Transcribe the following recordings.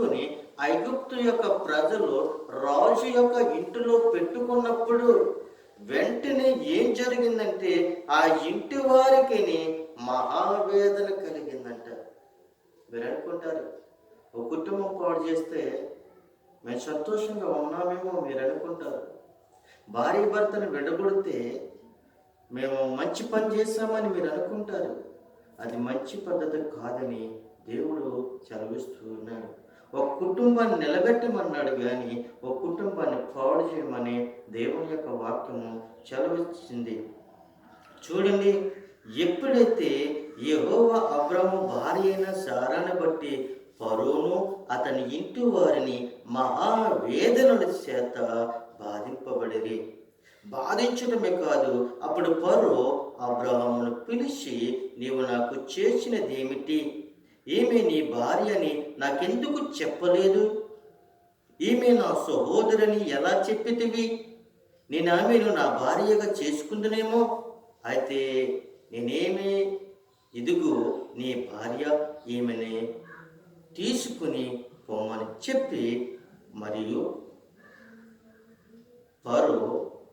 తీసుకుని ఐగుప్తు యొక్క ప్రజలు రాజు యొక్క ఇంటిలో పెట్టుకున్నప్పుడు వెంటనే ఏం జరిగిందంటే ఆ ఇంటి వారికి మహావేదన కలిగిందంట. మీరు అనుకుంటారు ఒక కుటుంబం పాడు చేస్తే మేము సంతోషంగా ఉన్నామేమో మీరు అనుకుంటారు భార్య భర్తను విడగొడితే మేము మంచి పని చేస్తామని మీరు అనుకుంటారు అది మంచి పద్ధతి కాదని దేవుడు చదివిస్తూ ఉన్నాడు ఒక కుటుంబాన్ని నిలబెట్టమన్నాడు కానీ ఒక కుటుంబాన్ని పాడు చేయమని దేవుని యొక్క వాక్యము చదివించింది చూడండి ఎప్పుడైతే యహోవ అబ్రహము భార్య అయిన సారాన్ని బట్టి పరోను అతని ఇంటి వారిని మహావేదనల చేత బాధింపబడిరి. బాధించడమే కాదు అప్పుడు పరో అబ్రహామును పిలిచి నీవు నాకు చేసినది ఏమిటి నీ భార్య అని నాకెందుకు చెప్పలేదు? ఈమె నా సహోదరిని ఎలా చెప్పితివి? నేను ఆమెను నా భార్యగా చేసుకుందునేమో? అయితే నేనేమి? ఇదిగో నీ భార్య ఈమెని తీసుకుని పోమని చెప్పి మరియు పరు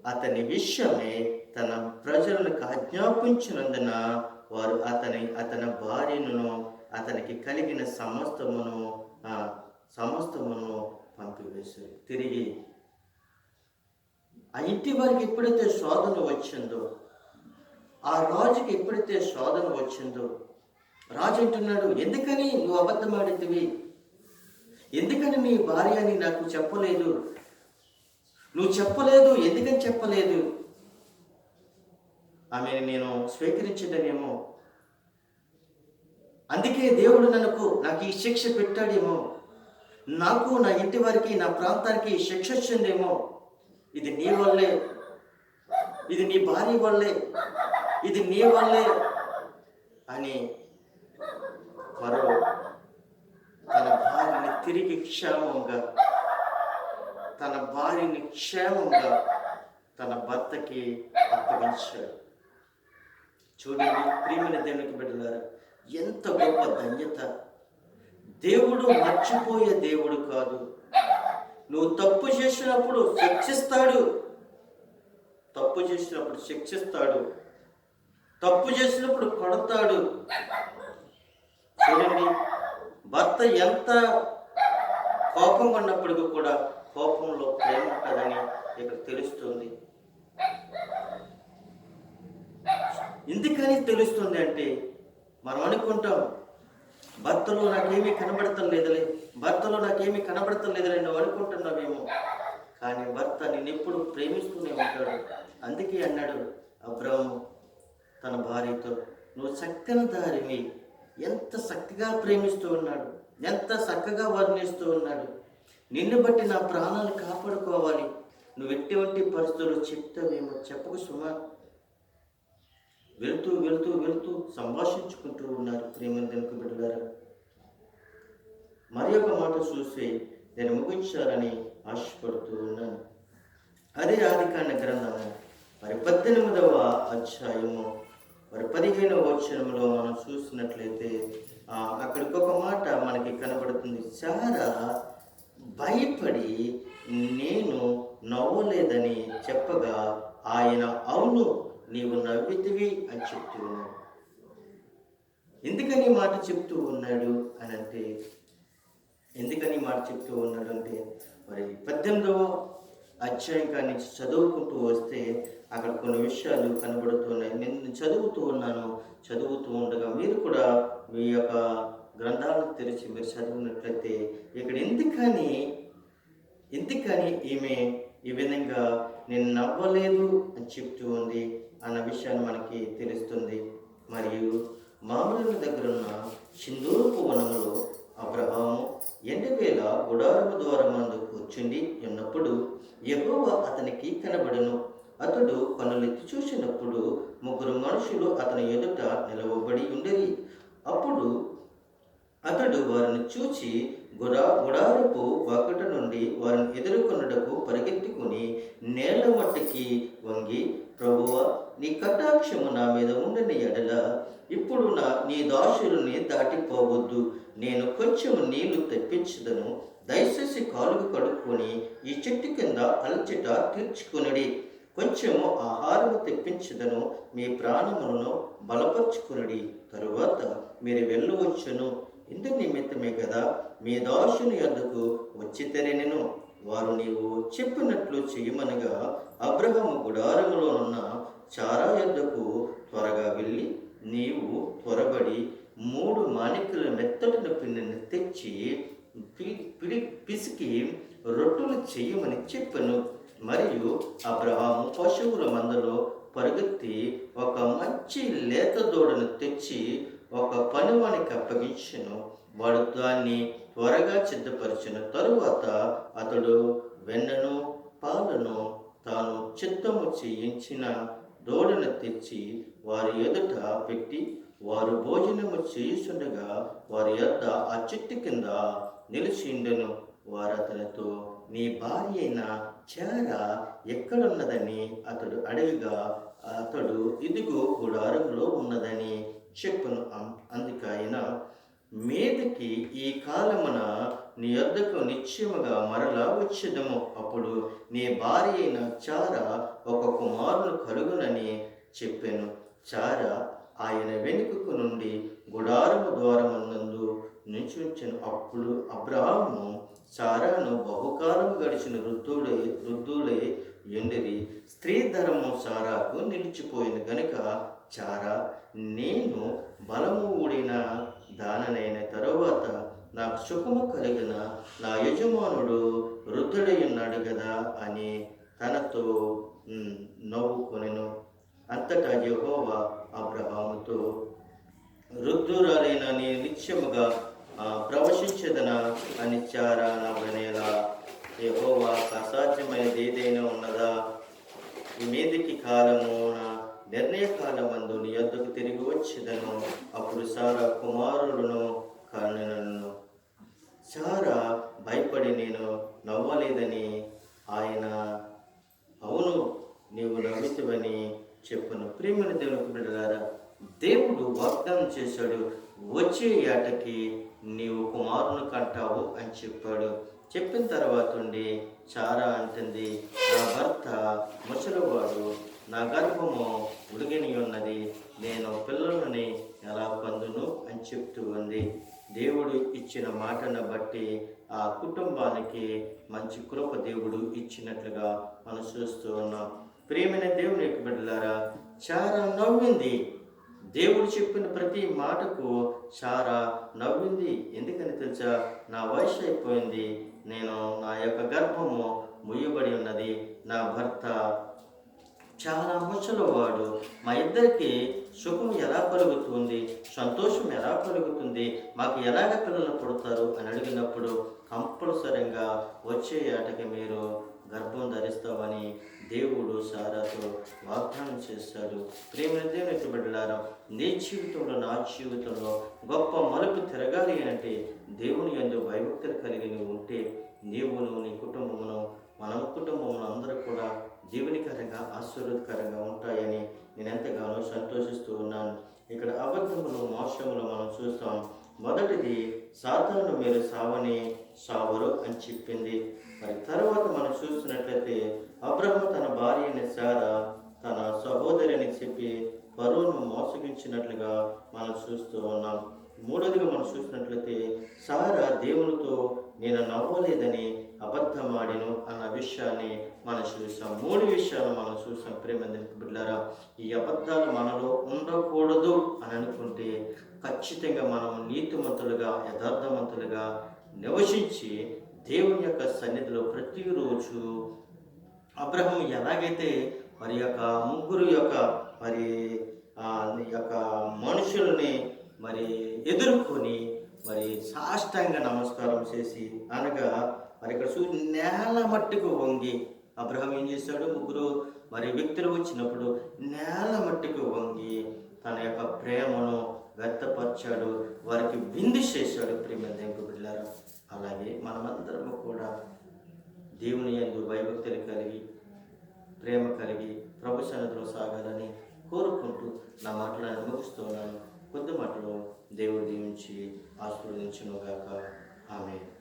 అతని విషయమే తన ప్రజలను ఆజ్ఞాపించినందున వారు అతని అతని భార్యను అతనికి కలిగిన సమస్తమును ఆ, సమస్తమును పంపివేశారు తిరిగి ఆ ఇంటి వారికి ఎప్పుడైతే శోధన వచ్చిందో ఆ రాజుకి ఎప్పుడైతే శోధన వచ్చిందో రాజు అంటున్నాడు ఎందుకని నువ్వు అబద్ధమాడితివి ఎందుకని నీ భార్య అని నాకు చెప్పలేదు? నువ్వు చెప్పలేదు ఎందుకని చెప్పలేదు? ఆమెను నేను స్వీకరించడనేమో అందుకే దేవుడు నన్ను నాకు ఈ శిక్ష పెట్టాడేమో. నాకు నా ఇంటి వారికి నా ప్రాంతానికి శిక్ష వచ్చిందేమో. ఇది నీ వల్లే. ఇది నీ భార్య వల్లే. ఇది నీ వల్లే అని మరో తన భార్యని తిరిగి క్షేమంగా తన భార్యని క్షేమంగా తన భర్తకి అప్పగించాడు. చూడండి ప్రియమైన దేవునికి బిడ్డలారా ఎంత గొప్ప ధన్యత. దేవుడు మర్చిపోయే దేవుడు కాదు. నువ్వు తప్పు చేసినప్పుడు శిక్షిస్తాడు. తప్పు చేసినప్పుడు శిక్షిస్తాడు. తప్పు చేసినప్పుడు కొడతాడు. చూడండి భర్త ఎంత కోపం ఉన్నప్పటికీ కూడా కోపంలో ప్రేమ ఉంటుందని ఇక్కడ తెలుస్తుంది. ఎందుకని తెలుస్తుంది అంటే మనం అనుకుంటాం భర్తలో నాకేమీ కనబడటం లేదులే భర్తలో నాకేమీ కనబడటం లేదులే నువ్వు అనుకుంటున్నావేమో కానీ భర్త నేను ఎప్పుడు ప్రేమిస్తూనే ఉంటాడు. అందుకే అన్నాడు అబ్రహము తన భార్యతో నువ్వు చక్కని దారివి ఎంత చక్కగా ప్రేమిస్తూ ఉన్నాడు ఎంత చక్కగా వర్ణిస్తూ ఉన్నాడు. నిన్ను బట్టి నా ప్రాణాలు కాపాడుకోవాలి. నువ్వు ఎటువంటి పరిస్థితులు చెప్తావేమో చెప్పకు సుమా. వెళ్తూ వెళ్తూ వెళ్తూ సంభాషించుకుంటూ ఉన్నారు ప్రేమందరికి బిడ్డగారు మరి ఒక మాట చూసి నేను ముగించాలని ఆశపడుతూ ఉన్నాను. అదే ఆదికాండ గ్రంథము మరి పద్దెనిమిదవ అధ్యాయము మరి పదిహేనవ వచనంలో మనం చూసినట్లయితే అక్కడికి ఒక మాట మనకి కనబడుతుంది. చాలా భయపడి నేను నవ్వలేదని చెప్పగా ఆయన అవును నీవు నవ్వితివి అని చెప్తూ ఉన్నాడు. ఎందుకని మాట చెప్తూ ఉన్నాడు అని అంటే ఎందుకని మాట చెప్తూ ఉన్నాడు అంటే మరి పద్దెనిమిదవ అధ్యాయం కానీ నుంచి చదువుకుంటూ వస్తే అక్కడ కొన్ని విషయాలు కనబడుతున్నాయి. నేను చదువుతూ ఉన్నాను చదువుతూ ఉండగా మీరు కూడా మీ యొక్క గ్రంథాలను తెరిచి మీరు చదివినట్లయితే ఇక్కడ ఎందుకని ఎందుకని ఈమె ఈ విధంగా నేను నవ్వలేదు అని చెప్తూ ఉంది. అన్న విషయాన్ని మనకి తెలుస్తుంది. మరియు మామూలు దగ్గర ఉన్న సింధూరపు వనములో అబ్రహాము గుడారపు ద్వారం ద్వారమందు కూర్చుండి ఉన్నప్పుడు యెహోవా అతనికి కనబడను. అతడు కన్నులెత్తి చూసినప్పుడు ముగ్గురు మనుషులు అతని ఎదుట నిలవబడి ఉండేది అప్పుడు అతడు వారిని చూచి గుడా గుడారపు ఒకటి నుండి వారిని ఎదుర్కొనుటకు పరిగెత్తుకుని నేల మట్టికి వంగి ప్రభువ నీ కటాక్షము నా మీద ఉండని ఎడల. ఇప్పుడు నా నీ దాసులని దాటిపోవద్దు. నేను కొంచెం నీళ్ళు తెప్పించదను. దయచేసి కాలుగు కడుక్కొని ఈ చెట్టు కింద అలచిట తీర్చుకునడి. కొంచెము ఆహారము తెప్పించదను. మీ ప్రాణములను బలపరుచుకునడి. తరువాత మీరు వెళ్ళవచ్చును. ఇందు నిమిత్తమే కదా మీ దాసుని యొద్దకు వచ్చి తెరెనెను వారు నీవు చెప్పినట్లు చేయమనగా అబ్రహము గుడారములోనున్న చారా యొద్దకు త్వరగా వెళ్ళి నీవు త్వరబడి మూడు మాణిక్యుల మెత్తటిన పిండిని తెచ్చి పి- పిడి పిసికి రొట్టెలు చేయమని చెప్పాను. మరియు అబ్రహాము పశువుల మందలో పరుగెత్తి ఒక మంచి పనివానికి అప్పగించను వాడు దాన్ని త్వరగా సిద్ధపరిచిన తరువాత అతడు వెన్నను పాలను తాను చిత్తము చేయించిన దూడను తెచ్చి వారి ఎదుట పెట్టి వారు భోజనము చేయుచుండగా వారి యొద్ద ఆ చెట్టు కింద నిలిచిండెను. వారు అతనితో నీ భార్య అయిన చేర ఎక్కడున్నదని? అతడు అడగగా అతడు ఇదిగో గుడారంలో ఉన్నదని. చెప్పును. అం- అందుకైన మీదకి ఈ కాలమున నీ యొద్దకు నిశ్చయముగా మరలా వచ్చేదము. అప్పుడు నీ భార్య అయిన చార ఒక కుమారును కలుగునని చెప్పాను. చార ఆయన వెనుకకు నుండి గుడారము ద్వారమునందు నించుంచిన అప్పుడు అబ్రహాము చారాను బహుకాలం గడిచిన వృద్ధుడే వృద్ధులే ఎండిరి స్త్రీ ధర్మం సారాకు నిలిచిపోయింది గనుక చారా నేను బలము ఊడిన దాననైన తరువాత నాకు సుఖము కలిగిన నా యజమానుడు వృద్ధుడై ఉన్నాడు కదా అని తనతో నవ్వుకొనెను. అంతటా యహోవా అబ్రహాముతో వృద్ధురాలైన నీ నిత్యముగా ప్రవశించదన అని చారా నవ్వనేలా యహోవా అసాధ్యమైనది ఏదైనా ఉన్నదా మీదికి కాలమున నిర్ణయ కాలమందు నీ యొద్దకు తిరిగి వచ్చేదను. అప్పుడు సారా కుమారులను కనను సారా భయపడి నేను నవ్వలేదని ఆయన అవును నీవు నవ్వుతావని చెప్పును. ప్రేమని దేవునికి బిడ్డలారా దేవుడు వాగ్దానం చేశాడు వచ్చే ఏటకి నీవు కుమారుని కంటావు అని చెప్పాడు. చెప్పిన తర్వాత ఉండి చారా అంటుంది నా భర్త ముసలివాడు నా గర్భము ఉడిగిని ఉన్నది నేను పిల్లలని ఎలా పొందును? అని చెప్తూ ఉంది. దేవుడు ఇచ్చిన మాటను బట్టి ఆ కుటుంబానికి మంచి కృప దేవుడు ఇచ్చినట్లుగా మనం చూస్తూ ఉన్నాం. ప్రియమైన దేవుని యొక్క బిడ్డలారా చాలా నవ్వింది. దేవుడు చెప్పిన ప్రతి మాటకు చాలా నవ్వింది. ఎందుకని తెలుసా? నా వయసు అయిపోయింది. నేను నా యొక్క గర్భము ముయ్యబడి ఉన్నది. నా భర్త చాలా ముసలివాడు మా ఇద్దరికి సుఖం ఎలా కలుగుతుంది? సంతోషం ఎలా కలుగుతుంది? మాకు ఎలాగ పిల్లలు పుడతారు? అని అడిగినప్పుడు కంపల్సరిగా వచ్చే ఏటకి మీరు గర్భం ధరిస్తామని దేవుడు సారాతో వాగ్దానం చేస్తాడు ప్రేమ దేవుని బిడ్డలారా నీ జీవితంలో నా జీవితంలో గొప్ప మలుపు తిరగాలి అంటే దేవుని ఎందు భయభక్తులు కలిగి నీవును నీ కుటుంబమును మన కుటుంబమును అందరూ కూడా జీవనికరంగా ఆశీర్వదకరంగా ఉంటాయని నేను ఎంతగానో సంతోషిస్తూ ఉన్నాను. ఇక్కడ అబద్ధములు మోసములు మనం చూస్తాం. మొదటిది సాతాను మీరు సావని సావరు అని చెప్పింది. మరి తర్వాత మనం చూస్తున్నట్లయితే అబ్రహం తన భార్యని సారా తన సహోదరిని చెప్పి పరువును మోసగించినట్లుగా మనం చూస్తూ ఉన్నాం. మూడోదిగా మనం చూసినట్లయితే సారా దేవునితో నేను నవ్వలేదని అబద్ధమాడిను అన్న విషయాన్ని మనం చూసాం. మూడు విషయాలు మనం చూసాం. ప్రేమ బిడ్డారా ఈ అబద్ధాలు మనలో ఉండకూడదు అని అనుకుంటే ఖచ్చితంగా మనం నీతిమంతులుగా యథార్థవంతులుగా నివసించి దేవుని యొక్క సన్నిధిలో ప్రతిరోజు అబ్రహం ఎలాగైతే మరి యొక్క ముగ్గురు యొక్క మరి యొక్క మనుషులని మరి ఎదుర్కొని మరి సాష్టాంగ నమస్కారం చేసి అనగా మరి ఇక్కడ చూ నేల మట్టుకు వంగి అబ్రహం ఏం చేశాడు? ముగ్గురు మరి వ్యక్తులు వచ్చినప్పుడు నేల మట్టుకు వంగి తన యొక్క ప్రేమను వ్యక్తపరిచాడు. వారికి బిందు చేశాడు. ప్రేమ దేవుడు అలాగే మనమందరము కూడా దేవుని ఎందు భయభక్తులు కలిగి ప్రేమ కలిగి ప్రభు సన్నిధిలో సాగాలని కోరుకుంటూ నా మాటలను ముగిస్తున్నాను. కొద్ది మాటలు దేవుడు దీవించి ఆశీర్వదించునుగాక. ఆమె